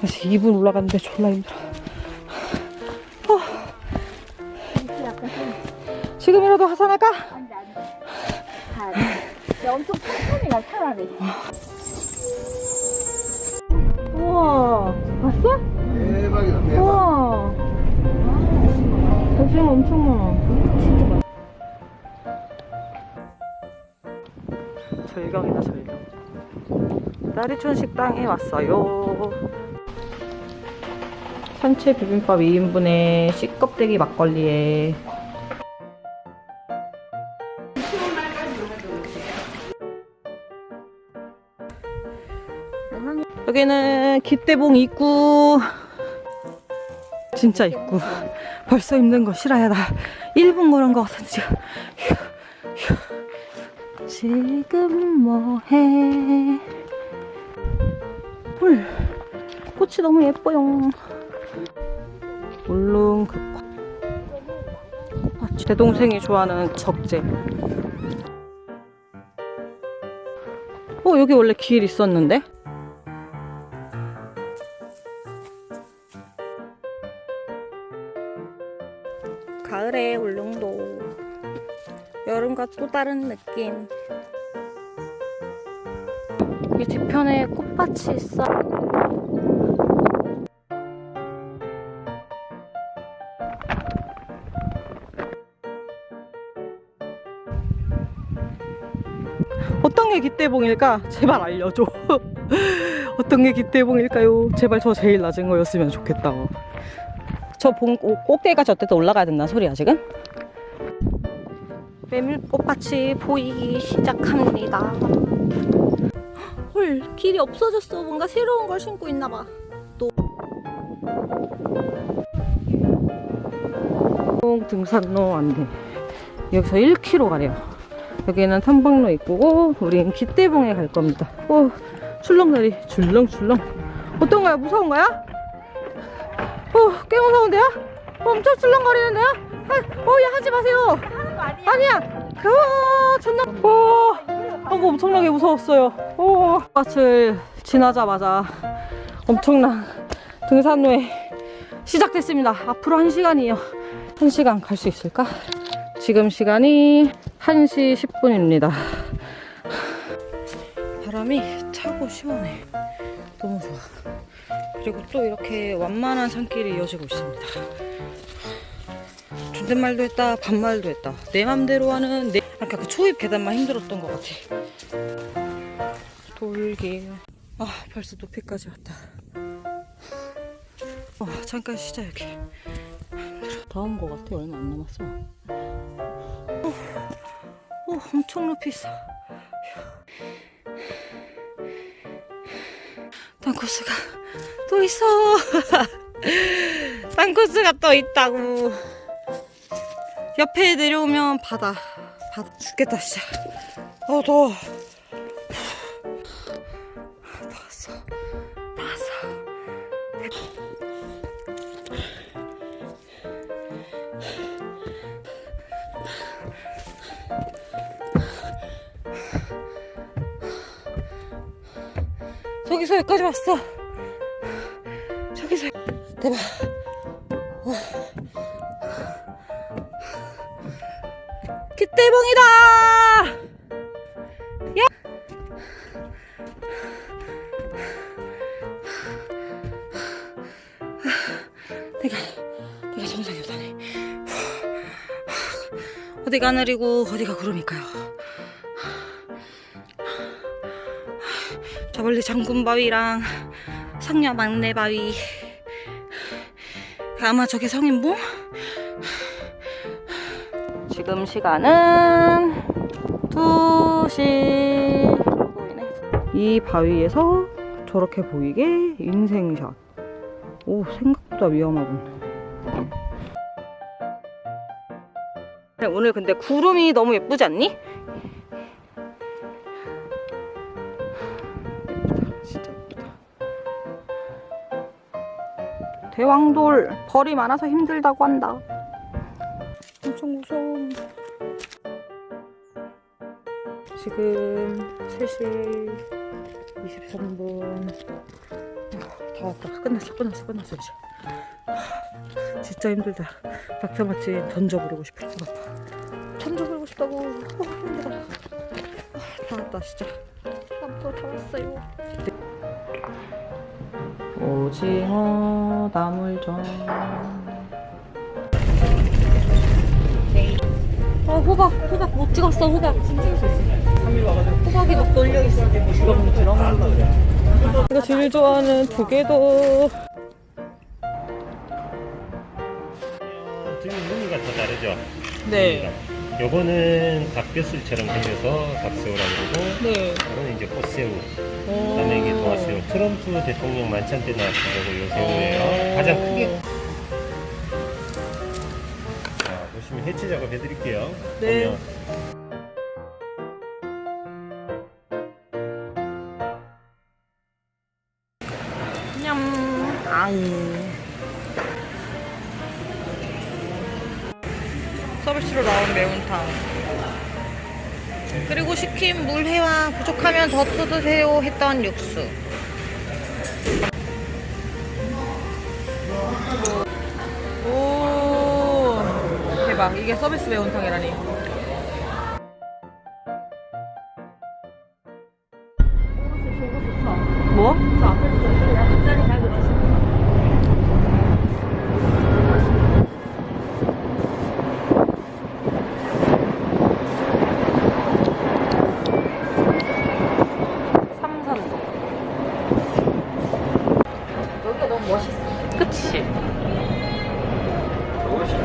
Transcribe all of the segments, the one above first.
다시 2분 올라갔는데 졸라 힘들어. 어. 지금이라도 하산할까? 안돼 안돼. 엄청 천천히 가 차라리. 우와, 봤어? 대박이다 대박 우와. 고생 엄청 많아. 절경이다, 절경. 나리촌 식당에 왔어요. 산채 비빔밥 2인분에 씨껍데기 막걸리에. 여기는 기대봉 입구. 진짜 입구. 벌써 힘든 거 싫어야 나. 1분 걸은 거 같아 지금. 지금 뭐해? 헐 꽃이 너무 예뻐요 울릉극화 꽃밭 제 동생이 좋아하는 적재. 어 여기 원래 길 있었는데? 가을의 울릉도. 여름과 또 다른 느낌. 이 뒤편에 꽃밭이 있어 어떤 게 기대봉일까? 제발 알려줘. 어떤 게 기대봉일까요? 제발 저 제일 낮은 거였으면 좋겠다 저 봉, 꼭대기까지 어쨌든 올라가야 된다는 소리야 지금? 메밀꽃밭이 보이기 시작합니다. 헐 길이 없어졌어. 뭔가 새로운 걸 신고 있나 봐. 또. 등산로 안내 여기서 1km 가래요 여기는 탐방로 입구고 우린 기대봉에 갈 겁니다 오 출렁다리 줄렁줄렁 어떤가요? 무서운가요? 어, 꽤 무서운데요? 어, 엄청 출렁거리는데요? 아, 어, 야, 하지 마세요. 아니야. 그, 존나, 어, 어, 뭐 엄청나게 무서웠어요. 어, 밭을 지나자마자 엄청난 등산로에 시작됐습니다. 앞으로 한 시간이에요. 한 시간 갈 수 있을까? 지금 시간이 1시 10분입니다. 바람이 차고 시원해. 너무 좋아. 그리고 또 이렇게 완만한 산길이 이어지고 있습니다. 존댓말도 했다, 반말도 했다. 내 맘대로 하는 내. 아까 그 초입 계단만 힘들었던 것 같아. 돌길. 아, 벌써 높이까지 왔다. 어, 잠깐 쉬자 여기. 다온것 같아. 얼마 안 남았어. 오, 오 엄청 높이 있어. 땅코스가 또 있어. 땅코스가 또 있다고. 옆에 내려오면 바다. 바다 죽겠다 진짜. 어 더워. 다 왔어. 다 왔어. 저기서 여기까지 왔어. 저기서 대박. 와. 기대봉이다. 야. 내가 내가 정상에 오다니. 어디가 하늘이고 어디가 구름일까요? 저 멀리 장군바위랑 상녀 막내바위 아마 저게 성인봉? 지금 시간은 2시 보이네. 이 바위에서 저렇게 보이게 인생샷 오 생각보다 위험하군 오늘 근데 구름이 너무 예쁘지 않니? 진짜 예쁘다. 대왕돌 벌이 많아서 힘들다고 한다. 엄청 무서워. 지금 3시 23분. 다 왔다. 끝났어, 끝났어, 끝났어, 이제. 하, 진짜 힘들다. 박사마치 던져버리고 싶을 것 같아. 던져버리고 싶다고. 어, 힘들어. 아, 다 왔다, 진짜. 다 왔어요. 오징어 나물전. 어, 호박, 호박 못 찍었어, 호박. 호박이 막 놀려있어. 제가 제일 좋아하는 두 개도. 등이 무늬가 더 다르죠? 네. 요거는 닭뼈슬처럼 생겨서 닭새우라고 그러고 네. 이거는 이제 꽃새우 오. 그다음에 이게 도화새우 트럼프 대통령 만찬 때 나왔던 거고 요 오. 새우예요 가장 크게 자 보시면 해체 작업 해드릴게요 네. 보면 서비스로 나온 매운탕. 그리고 시킨 물회와 부족하면 더 뜯으세요 했던 육수. 오. 대박. 이게 서비스 매운탕이라니.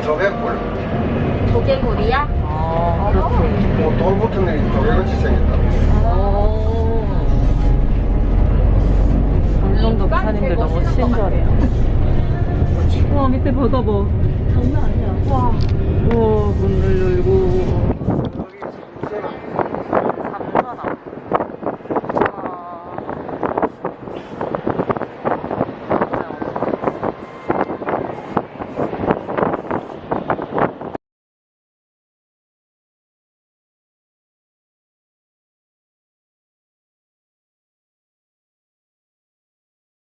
조개꿀. 조개구리야? 아, 뭐, 돌 붙은 애 조개같이 생겼다. 울릉도 기사님들 너무 친절해요. 와, 밑에 바다 봐. 장난 아니야. 와. 우와, 뭔데?